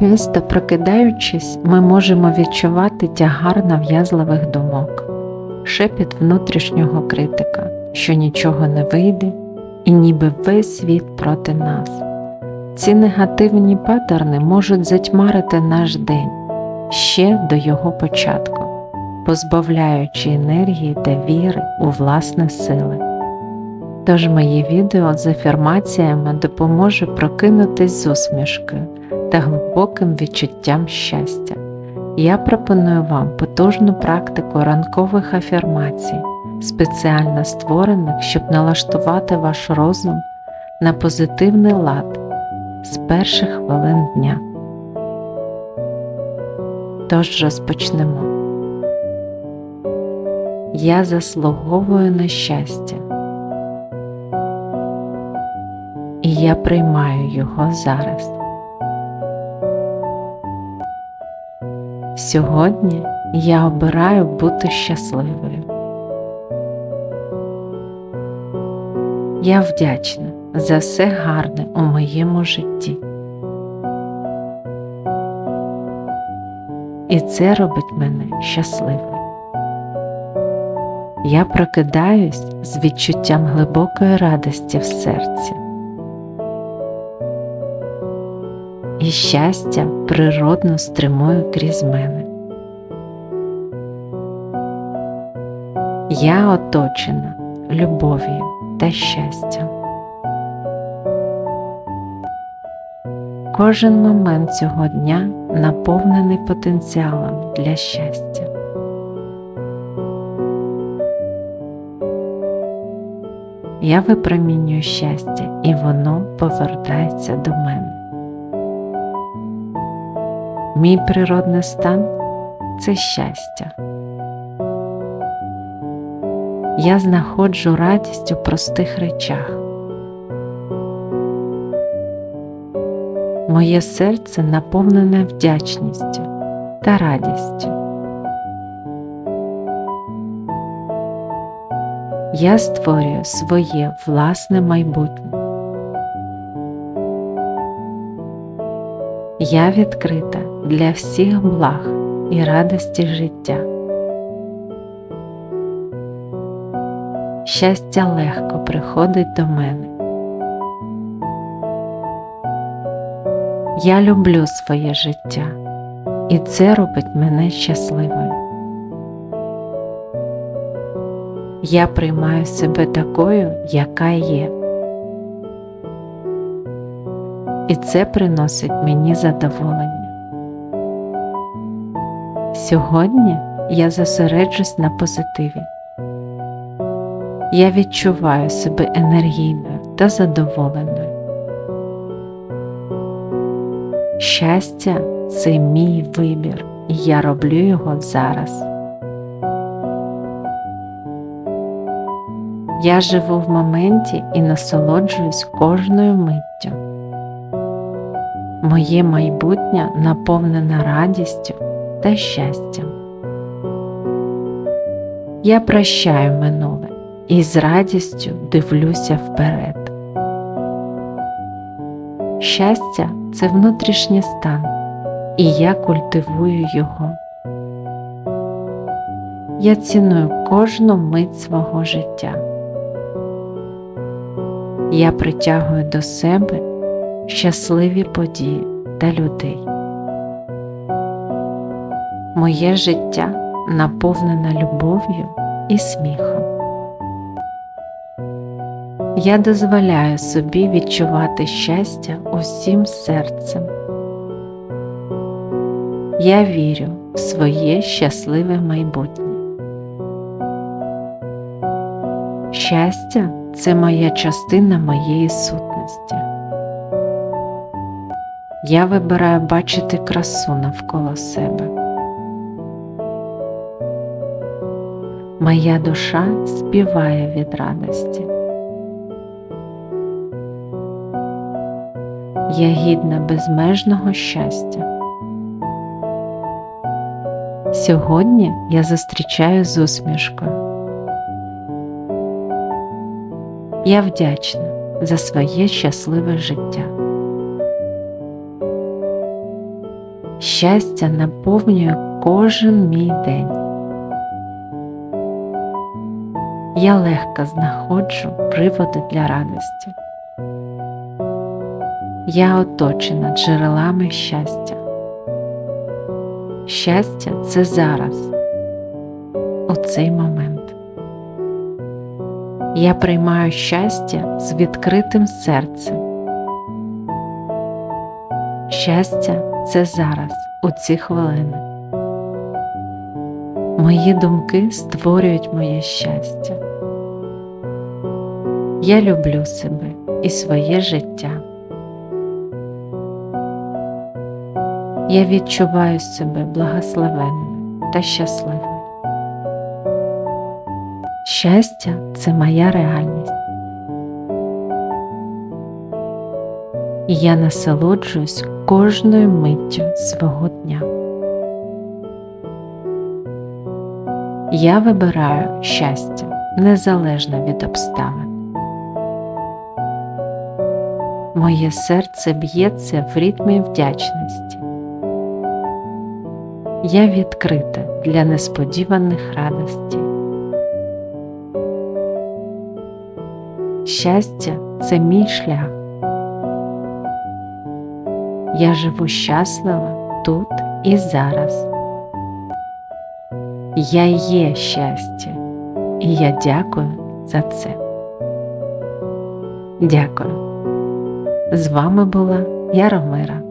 Часто прокидаючись, ми можемо відчувати тягар нав'язливих думок, шепіт внутрішнього критика, що нічого не вийде, і ніби весь світ проти нас. Ці негативні патерни можуть затьмарити наш день ще до його початку, позбавляючи енергії та віри у власне сили. Тож моє відео з афірмаціями допоможе прокинутись з усмішкою та глибоким відчуттям щастя. Я пропоную вам потужну практику ранкових афірмацій, спеціально створених, щоб налаштувати ваш розум на позитивний лад з перших хвилин дня. Тож розпочнемо. Я заслуговую на щастя. І я приймаю його зараз. Сьогодні я обираю бути щасливою. Я вдячна за все гарне у моєму житті. І це робить мене щасливою. Я прокидаюсь з відчуттям глибокої радості в серці. І щастя природно стримує крізь мене. Я оточена любов'ю та щастям. Кожен момент цього дня наповнений потенціалом для щастя. Я випромінюю щастя, і воно повертається до мене. Мій природний стан це щастя. Я знаходжу радість у простих речах. Моє серце наповнене вдячністю та радістю. Я створюю своє власне майбутнє. Я відкрита для всіх благ і радості життя. Щастя легко приходить до мене. Я люблю своє життя, і це робить мене щасливою. Я приймаю себе такою, яка є. І це приносить мені задоволення. Сьогодні я зосереджусь на позитиві. Я відчуваю себе енергійною та задоволеною. Щастя це мій вибір, і я роблю його зараз. Я живу в моменті і насолоджуюсь кожною миттю. Моє майбутнє наповнене радістю та щастям. Я прощаю минуле і з радістю дивлюся вперед. Щастя це внутрішній стан, і я культивую його. Я ціную кожну мить свого життя. Я притягую до себе щасливі події та людей. Моє життя наповнене любов'ю і сміхом. Я дозволяю собі відчувати щастя усім серцем. Я вірю в своє щасливе майбутнє. Щастя це моя частина моєї сутності. Я вибираю бачити красу навколо себе. Моя душа співає від радості. Я гідна безмежного щастя. Сьогодні я зустрічаю з усмішкою. Я вдячна за своє щасливе життя. Щастя наповнює кожен мій день. Я легко знаходжу приводи для радості. Я оточена джерелами щастя. Щастя це зараз, у цей момент. Я приймаю щастя з відкритим серцем. Щастя це зараз, у ці хвилини. Мої думки створюють моє щастя. Я люблю себе і своє життя. Я відчуваю себе благословенною та щасливою. Щастя це моя реальність. І я насолоджуюсь кожною миттю свого дня. Я вибираю щастя незалежно від обставин. Моє серце б'ється в ритмі вдячності. Я відкрита для несподіваних радостей. Щастя це мій шлях. Я живу щасливо тут і зараз. Я є щастя, і я дякую за це. Дякую. З вами була Яромира.